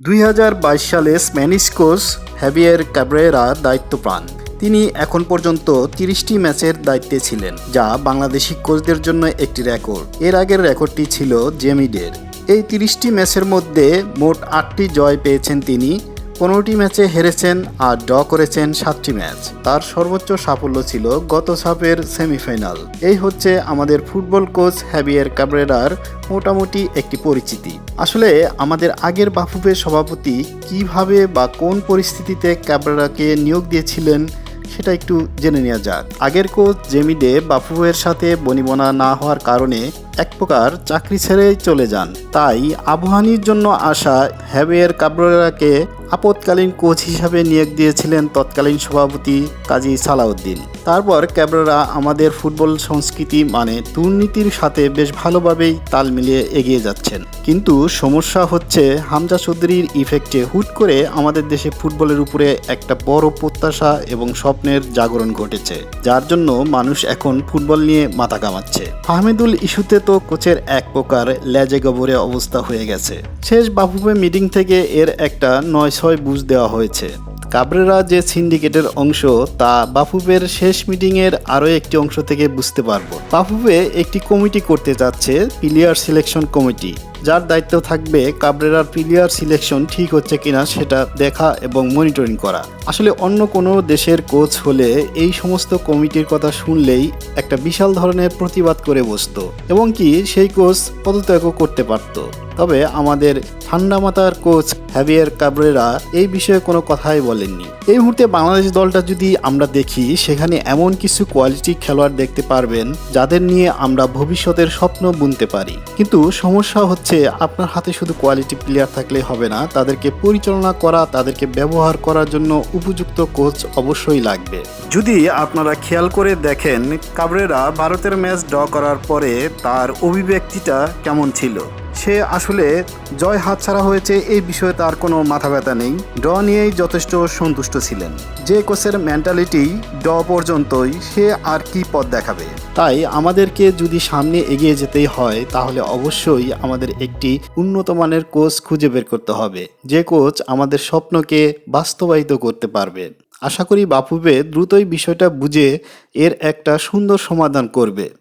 দুই হাজার বাইশ সালে স্প্যানিশ কোচ হ্যাভিয়ার ক্যাব্রেরা দায়িত্ব পান তিনি এখন পর্যন্ত তিরিশটি ম্যাচের দায়িত্বে ছিলেন, যা বাংলাদেশি কোচদের জন্য একটি রেকর্ড। এর আগের রেকর্ডটি ছিল জেমিডের। এই তিরিশটি ম্যাচের মধ্যে মোট আটটি জয় পেয়েছেন তিনি। পনেরোটি ম্যাচে হেরেছেন আর ড্র করেছেন সাতটি ম্যাচ। তার সর্বোচ্চ সাফল্য ছিল গত সাপের সেমিফাইনাল। এই হচ্ছে আমাদের ফুটবল কোচ হ্যাবিয়ার ক্যাব্রেরার মোটামুটি একটি পরিচিতি। আসলে আমাদের আগের বাফুফের সভাপতি কীভাবে বা কোন পরিস্থিতিতে ক্যাব্রেরাকে নিয়োগ দিয়েছিলেন সেটা একটু জেনে নেওয়া যাক। আগের কোচ জেমিডে বাফুয়ের সাথে বনিবনা না হওয়ার কারণে এক প্রকার চাকরি ছেড়েই চলে যান। তাই আবহানির জন্য আসা হ্যাভিয়ার কাবরেরাকে আপতকালীন কোচ হিসাবে নিয়োগ দিয়েছিলেন তৎকালীন সভাপতি কাজী সালাউদ্দিন। তারপর ক্যাবরেরা আমাদের ফুটবল সংস্কৃতি মানে দুর্নীতির সাথে বেশ ভালোভাবেই তাল মিলিয়ে এগিয়ে যাচ্ছেন। কিন্তু সমস্যা হচ্ছে হামজা চৌধুরীর ইফেক্টে হুট করে আমাদের দেশে ফুটবলের উপরে একটা বড় প্রত্যাশা এবং স্বপ্নের জাগরণ ঘটেছে। যার জন্য মানুষ এখন ফুটবল নিয়ে মাথা কামাচ্ছে আহমেদুল ইস্যুতে কোচের এক প্রকার লেজে গবরে অবস্থা হয়ে গেছে। শেষ বাফুফে মিটিং থেকে এর একটা নয় ছয় বুঝ দেওয়া হয়েছে। কাবরেরা যে সিন্ডিকেটের অংশ, তা বাফুফের শেষ মিটিংয়ের আরও একটি অংশ থেকে বুঝতে পারব। বাফুফে একটি কমিটি করতে যাচ্ছে, প্লেয়ার সিলেকশন কমিটি। যার দায়িত্ব থাকবে কাবরেরার প্লেয়ার সিলেকশন ঠিক হচ্ছে কিনা সেটা দেখা এবং মনিটরিং করা। আসলে অন্য কোনো দেশের কোচ হলে এই সমস্ত কমিটির কথা শুনলেই একটা বিশাল ধরনের প্রতিবাদ করে বসতো। এবং কি সেই কোচ পদত্যাগও করতে পারত। তবে আমাদের ঠান্ডা মাথার কোচ হ্যাভিয়ার কাবরেরা এই বিষয়ে কোনো কথাই বলেননি। এই মুহূর্তে বাংলাদেশ দলটা যদি আমরা দেখি, সেখানে এমন কিছু কোয়ালিটি খেলোয়াড় দেখতে পারবেন, যাদের নিয়ে আমরা ভবিষ্যতের স্বপ্ন বুনতে পারি। কিন্তু সমস্যা হচ্ছে, আপনার হাতে শুধু কোয়ালিটি প্লেয়ার থাকলে হবে না, তাদেরকে পরিচালনা করা, তাদেরকে ব্যবহার করার জন্য উপযুক্ত কোচ অবশ্যই লাগবে। যদি আপনারা খেয়াল করে দেখেন কাবরেরা ভারতের ম্যাচ ড্র করার পরে তার অভিব্যক্তিটা কেমন ছিল? সে আসলে জয় হাতছাড়া হয়েছে এই বিষয়ে তার কোনো মাথা ব্যথা নেই। ড নিয়েই যথেষ্ট সন্তুষ্ট ছিলেন। যে কোচের মেন্টালিটি ড পর্যন্তই সে আর কি পথ দেখাবে। তাই আমাদেরকে যদি সামনে এগিয়ে যেতেই হয়, তাহলে অবশ্যই আমাদের একটি উন্নত মানের কোচ খুঁজে বের করতে হবে। যে কোচ আমাদের স্বপ্নকে বাস্তবায়িত করতে পারবে। আশা করি বাপুবে দ্রুতই বিষয়টা বুঝে এর একটা সুন্দর সমাধান করবে।